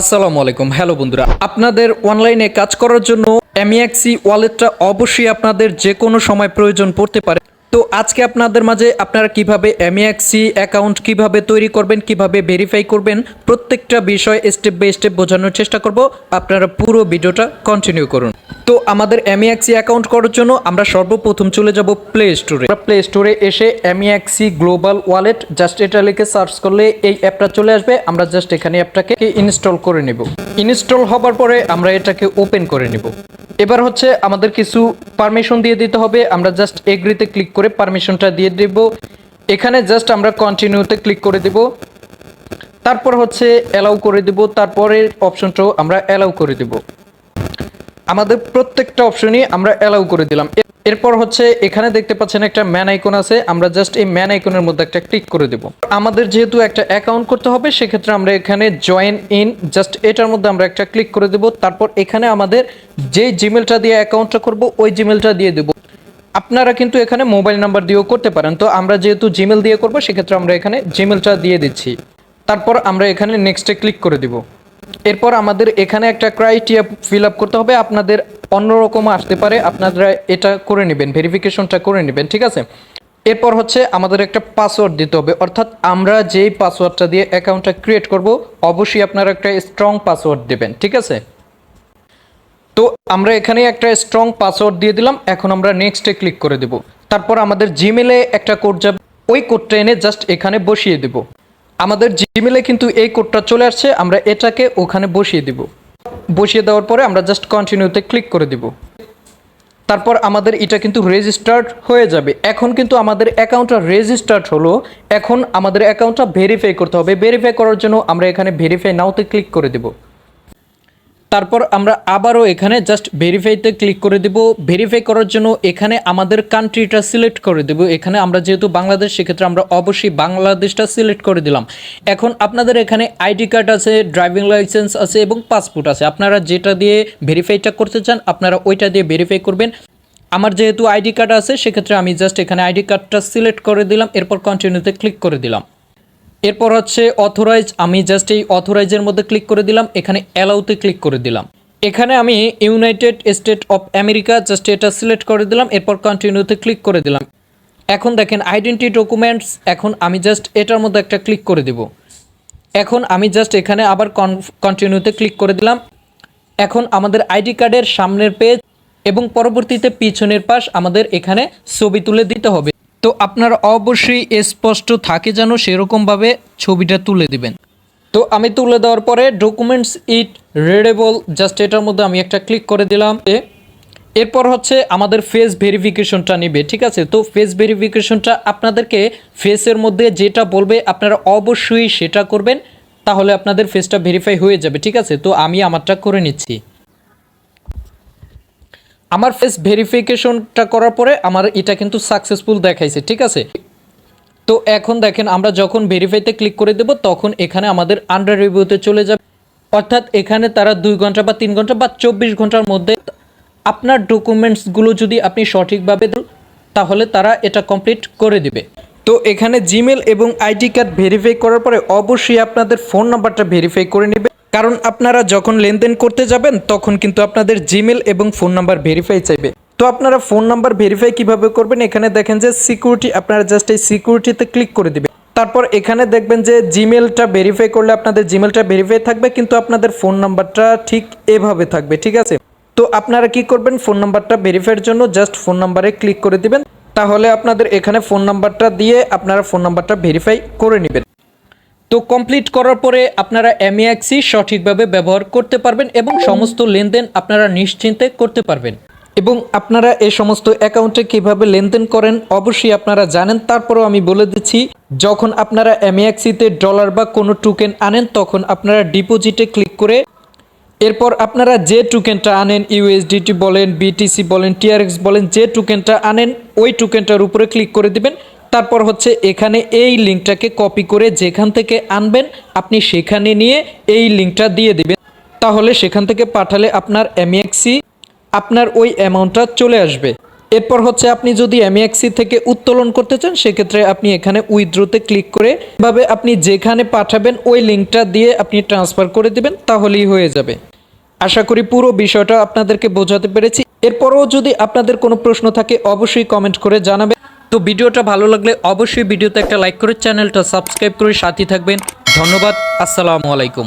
আসসালামু আলাইকুম। হ্যালো বন্ধুরা, আপনাদের অনলাইনে কাজ করার জন্য অ্যামিয়াক্সি ওয়ালেটটা অবশ্যই আপনাদের যে কোনো সময় প্রয়োজন পড়তে পারে। তো আজকে আপনাদের মাঝে আপনারা কীভাবে এমইএক্সি অ্যাকাউন্ট কীভাবে তৈরি করবেন, কীভাবে ভেরিফাই করবেন, প্রত্যেকটা বিষয় স্টেপ বাই স্টেপ বোঝানোর চেষ্টা করব। আপনারা পুরো ভিডিওটা কন্টিনিউ করুন। তো আমাদের এমইএক্সি অ্যাকাউন্ট করার জন্য আমরা সর্বপ্রথম চলে যাব প্লে স্টোরে প্লে স্টোরে এসে এমইএক্সি গ্লোবাল ওয়ালেট জাস্ট এটা লিখে সার্চ করলে এই অ্যাপটা চলে আসবে। আমরা জাস্ট এখানে অ্যাপটাকে ইনস্টল করে নেব। ইনস্টল হবার পরে আমরা এটাকে ওপেন করে নেব। এবার হচ্ছে আমাদের কিছু পারমিশন দিয়ে দিতে হবে। আমরা জাস্ট এগ্রিতে ক্লিক করে পারমিশনটা দিয়ে দেব। এখানে জাস্ট আমরা কন্টিনিউতে ক্লিক করে দেব। তারপর হচ্ছে অ্যালাউ করে দেব। তারপরের অপশনটাও আমরা অ্যালাউ করে দেব। আমাদের প্রত্যেকটা অপশনই আমরা অ্যালাউ করে দিলাম। এরপর হচ্ছে এখানে দেখতে পাচ্ছেন একটা ম্যান আইকন আছে। আমরা জাস্ট এই ম্যান আইকনের মধ্যে একটা ক্লিক করে দেব। আমাদের যেহেতু একটা অ্যাকাউন্ট করতে হবে, সেক্ষেত্রে আমরা এখানে জয়েন ইন জাস্ট এটার মধ্যে আমরা একটা ক্লিক করে দেব। তারপর এখানে আমাদের যে জিমেলটা দিয়ে অ্যাকাউন্টটা করব, ওই জিমেলটা দিয়ে দেব। আপনারা কিন্তু এখানে মোবাইল নাম্বার দিয়েও করতে পারেন। তো আমরা যেহেতু জিমেল দিয়ে করব, সেক্ষেত্রে আমরা এখানে জিমেলটা দিয়ে দিচ্ছি। তারপর আমরা এখানে নেক্সটে ক্লিক করে দিব। এরপর আমাদের এখানে একটা ক্রাইটেরিয়া ফিল আপ করতে হবে। আপনাদের অন্যরকম আসতে পারে, আপনারা এটা করে নেবেন ভেরিফিকেশনটা করে নেবেন, ঠিক আছে? এরপর হচ্ছে আমাদের একটা পাসওয়ার্ড দিতে হবে, অর্থাৎ আমরা যেই পাসওয়ার্ডটা দিয়ে অ্যাকাউন্টটা ক্রিয়েট করব, অবশ্যই আপনারা একটা স্ট্রং পাসওয়ার্ড দেবেন, ঠিক আছে? তো আমরা এখানে একটা স্ট্রং পাসওয়ার্ড দিয়ে দিলাম, এখন আমরা নেক্সটে ক্লিক করে দেব। তারপর আমাদের জিমেলে একটা কোড যাবে, ওই কোডটা এনে জাস্ট এখানে বসিয়ে দেব। আমাদের জিমেলে কিন্তু এই কোডটা চলে আসছে, আমরা এটাকে ওখানে বসিয়ে দিব। বসিয়ে দেওয়ার পরে আমরা জাস্ট কন্টিনিউতে ক্লিক করে দিব। তারপর আমাদের এটা কিন্তু রেজিস্টার্ড হয়ে যাবে। এখন কিন্তু আমাদের অ্যাকাউন্টটা রেজিস্টার্ড হলো। এখন আমাদের অ্যাকাউন্টটা ভেরিফাই করতে হবে। ভেরিফাই করার জন্য আমরা এখানে ভেরিফাই নাওতে ক্লিক করে দেব। তারপর আমরা আবারও এখানে জাস্ট ভেরিফাইতে ক্লিক করে দেব। ভেরিফাই করার জন্য এখানে আমাদের কান্ট্রিটা সিলেক্ট করে দেব। এখানে আমরা যেহেতু বাংলাদেশ, সেক্ষেত্রে আমরা অবশ্যই বাংলাদেশটা সিলেক্ট করে দিলাম। এখন আপনাদের এখানে আইডি কার্ড আছে ড্রাইভিং লাইসেন্স আছে এবং পাসপোর্ট আছে। আপনারা যেটা দিয়ে ভেরিফাইটা করতে চান, আপনারা ওইটা দিয়ে ভেরিফাই করবেন। আমার যেহেতু আইডি কার্ড আছে, সেক্ষেত্রে আমি জাস্ট এখানে আইডি কার্ডটা সিলেক্ট করে দিলাম। এরপর কন্টিনিউতে ক্লিক করে দিলাম। এরপর হচ্ছে অথরাইজ আমি জাস্ট এই অথরাইজের মধ্যে ক্লিক করে দিলাম, এখানে অ্যালাউতে ক্লিক করে দিলাম। এখানে আমি United State of America just এটা সিলেক্ট করে দিলাম, এরপর কন্টিনিউতে ক্লিক করে দিলাম। এখন দেখেন আইডেন্টি ডকুমেন্টস এখন আমি জাস্ট এটার মধ্যে একটা ক্লিক করে দেব। এখন আমি জাস্ট এখানে আবার কন্টিনিউতে ক্লিক করে দিলাম। এখন আমাদের আইডি কার্ডের সামনের পেজ এবং পরবর্তীতে পিছনের পাশ আমাদের এখানে ছবি তুলে দিতে হবে। তো আপনার অবশ্যই স্পষ্ট থাকে যেন সেরকমভাবে ছবিটা তুলে দিবেন। তো আমি তুলে দেওয়ার পরে ডকুমেন্টস ইট রেডেবল জাস্ট এটার মধ্যে আমি একটা ক্লিক করে দিলাম এরপর হচ্ছে আমাদের ফেস ভেরিফিকেশনটা নেবে, ঠিক আছে? তো ফেস ভেরিফিকেশনটা আপনাদেরকে ফেসের মধ্যে যেটা বলবে আপনারা অবশ্যই সেটা করবেন, তাহলে আপনাদের ফেসটা ভেরিফাই হয়ে যাবে, ঠিক আছে? তো আমি আমারটা করে নিচ্ছি। আমার ফেস ভেরিফিকেশনটা করার পরে আমার এটা কিন্তু সাকসেসফুল দেখাইছে, ঠিক আছে? তো এখন দেখেন, আমরা যখন ভেরিফাইতে ক্লিক করে দেব, তখন এখানে আমাদের আন্ডার রিভিউতে চলে যাবে। অর্থাৎ এখানে তারা দুই ঘণ্টা বা তিন ঘণ্টা বা চব্বিশ ঘণ্টার মধ্যে আপনার ডকুমেন্টসগুলো যদি আপনি সঠিকভাবে তাহলে তারা এটা কমপ্লিট করে দিবে। তো এখানে জিমেল এবং আইডি কার্ড ভেরিফাই করার পরে অবশ্যই আপনাদের ফোন নাম্বারটা ভেরিফাই করে নেবে। কারণ আপনারা যখন লেনদেন করতে যাবেন, তখন কিন্তু আপনাদের জিমেল এবং ফোন নাম্বার ভেরিফাই চাইবে। তো আপনারা ফোন নাম্বার ভেরিফাই কীভাবে করবেন? এখানে দেখেন যে সিকিউরিটি আপনারা জাস্ট এই সিকিউরিটিতে ক্লিক করে দিবেন। তারপর এখানে দেখবেন যে জিমেলটা ভেরিফাই করলে আপনাদের জিমেলটা ভেরিফাই থাকবে, কিন্তু আপনাদের ফোন নাম্বারটা ঠিক এভাবে থাকবে, ঠিক আছে? তো আপনারা কি করবেন? ফোন নাম্বারটা ভেরিফাইয়ের জন্য জাস্ট ফোন নাম্বারে ক্লিক করে দিবেন। তাহলে আপনাদের এখানে ফোন নাম্বারটা দিয়ে আপনারা ফোন নাম্বারটা ভেরিফাই করে নেবেন। তো কমপ্লিট করার পরে আপনারা এমএক্সি সঠিকভাবে ব্যবহার করতে পারবেন এবং সমস্ত লেনদেন আপনারা নিশ্চিন্তে করতে পারবেন। এবং আপনারা এই সমস্ত অ্যাকাউন্টে কীভাবে লেনদেন করেন অবশ্যই আপনারা জানেন। তারপরেও আমি বলে দিচ্ছি, যখন আপনারা এমএক্সিতে ডলার বা কোনো টোকেন আনেন, তখন আপনারা ডিপোজিটে ক্লিক করে এরপর আপনারা যে টোকেনটা আনেন ইউএসডিটি বলেন বিটিসি বলেন টিআরএক্স বলেন, যে টোকেনটা আনেন, ওই টোকেনটার উপরে ক্লিক করে দিবেন। তারপর হচ্ছে এখানে এই লিঙ্কটাকে কপি করে যেখান থেকে আনবেন, আপনি সেখানে নিয়ে এই লিঙ্কটা দিয়ে দেবেন। তাহলে সেখান থেকে পাঠালে আপনার এমএক্সি আপনার ওই অ্যামাউন্টটা চলে আসবে। এরপর হচ্ছে আপনি যদি এমএক্সি থেকে উত্তোলন করতে চান, সেক্ষেত্রে আপনি এখানে উইথড্রোতে ক্লিক করে ভাবে আপনি যেখানে পাঠাবেন, ওই লিঙ্কটা দিয়ে আপনি ট্রান্সফার করে দেবেন, তাহলেই হয়ে যাবে। আশা করি পুরো বিষয়টা আপনাদেরকে বোঝাতে পেরেছি। এরপরও যদি আপনাদের কোনো প্রশ্ন থাকে, অবশ্যই কমেন্ট করে জানাবেন। তো ভিডিওটা ভালো লাগলে অবশ্যই ভিডিওতে একটা লাইক করে চ্যানেলটা সাবস্ক্রাইব করে সাথে থাকবেন। ধন্যবাদ, আসসালামু আলাইকুম।